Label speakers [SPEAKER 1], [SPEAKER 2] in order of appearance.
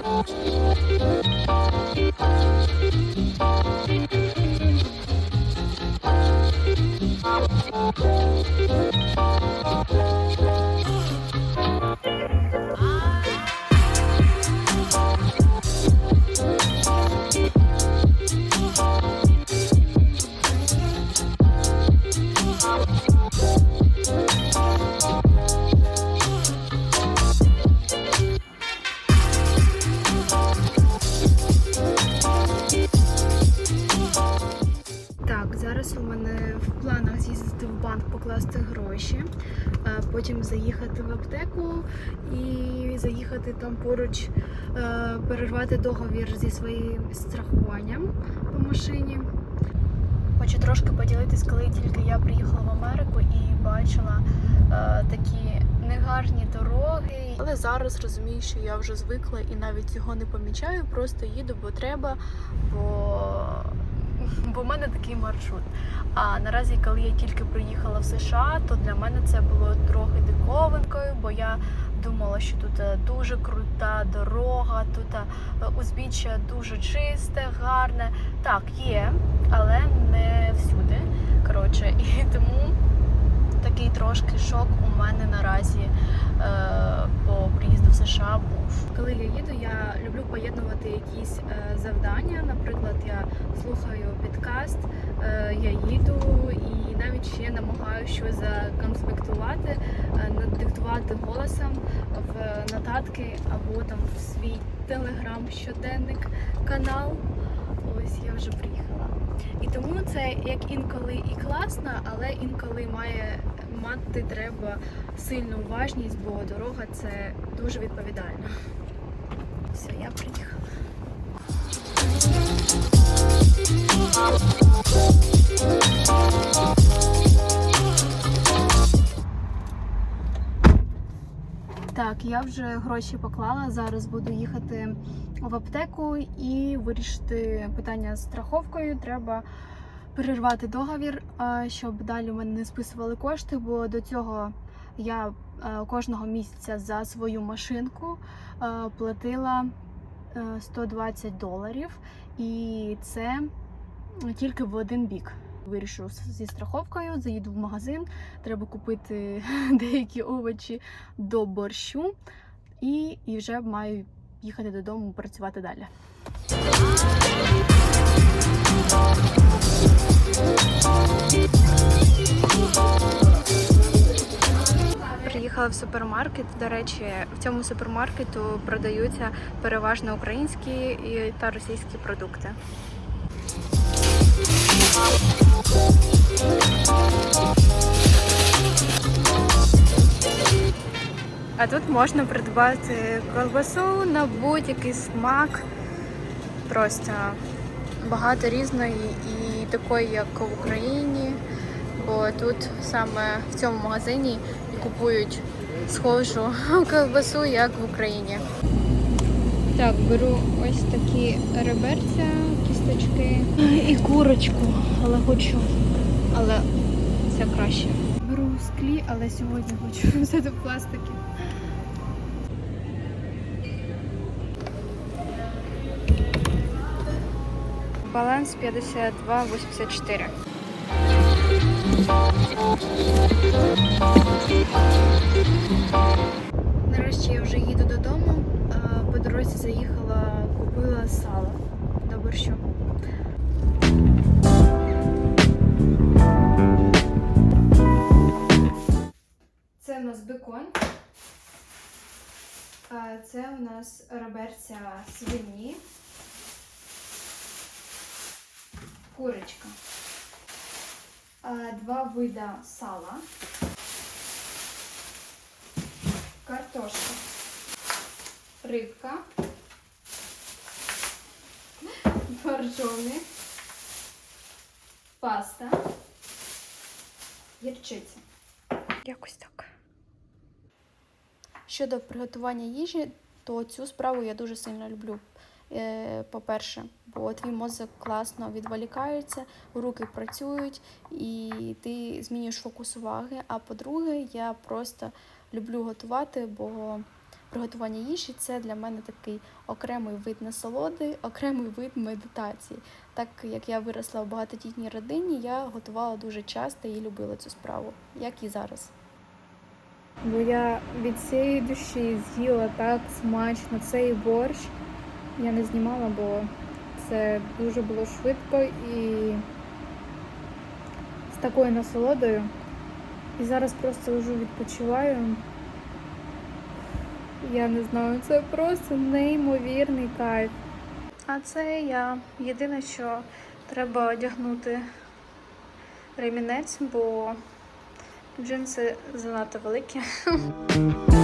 [SPEAKER 1] Thank you. Зараз у мене в планах з'їздити в банк, покласти гроші, е, потім заїхати в аптеку і заїхати там поруч, е, перервати договір зі своїм страхуванням по машині. Хочу трошки поділитись, коли тільки я приїхала в Америку і бачила е, такі негарні дороги. Але зараз розумію, що я вже звикла і навіть цього не помічаю, просто їду, бо треба, бо бо в мене такий маршрут. А наразі, коли я тільки приїхала в США, то для мене це було трохи диковинкою, бо я думала, що тут е, дуже крута дорога, тут е, узбіччя дуже чисте, гарне. Так, є, але не всюди. Коротше, і тому такий трошки шок у мене наразі е, по приїзду в США був. Коли я їду, я люблю поєднувати якісь е, завдання. Наприклад, слухаю підкаст, е, я їду і навіть ще намагаюся щось законспектувати, е, надиктувати голосом в нотатки або там в свій телеграм щоденник канал. Ось я вже приїхала. І тому це як інколи і класно, але інколи має мати треба сильну уважність, бо дорога це дуже відповідально. Все, я приїхала. Так, я вже гроші поклала. Зараз буду їхати в аптеку і вирішити питання з страховкою. Треба перервати договір, щоб далі у мене не списували кошти, бо до цього я е, кожного місяця за свою машинку е, платила 120 доларів, і це тільки в один бік. Вирішу зі страховкою, заїду в магазин, треба купити деякі овочі до борщу і, і вже маю їхати додому працювати далі. Приїхала в супермаркет. До речі, в цьому супермаркету продаються переважно українські та російські продукти. А тут можна придбати колбасу на будь-який смак. Просто багато різної і такої, як в Україні. Бо тут саме в цьому магазині купують схожу колбасу, як в Україні. Так, беру ось такі реберця, кісточки і курочку, але хочу, але це краще. Беру в склі, але сьогодні хочу взяти в пластики. Баланс 52,84. Нарешті я вже їду додому. По дорозі заїхала, купила сало до борщу. Це у нас бекон. Це у нас реберця свині. Курочка. Два вида сала. Картошка. Рибка. Боржоми. Паста. Гірчиця. Якось так. Щодо приготування їжі, то цю справу я дуже сильно люблю. Е, По-перше, бо твій мозок класно відволікається, руки працюють і ти змінюєш фокус уваги. А по-друге, я просто люблю готувати, бо приготування їжі це для мене такий окремий вид насолоди, окремий вид медитації. Так як я виросла в багатодітній родині, я готувала дуже часто і любила цю справу, як і зараз. Бо я від цієї душі з'їла так смачно цей борщ. Я не знімала, бо це дуже було швидко і з такою насолодою. І зараз просто вже відпочиваю. Я не знаю, це просто неймовірний кайф. А це я. Єдине, що треба одягнути ремінець, бо джинси занадто великі.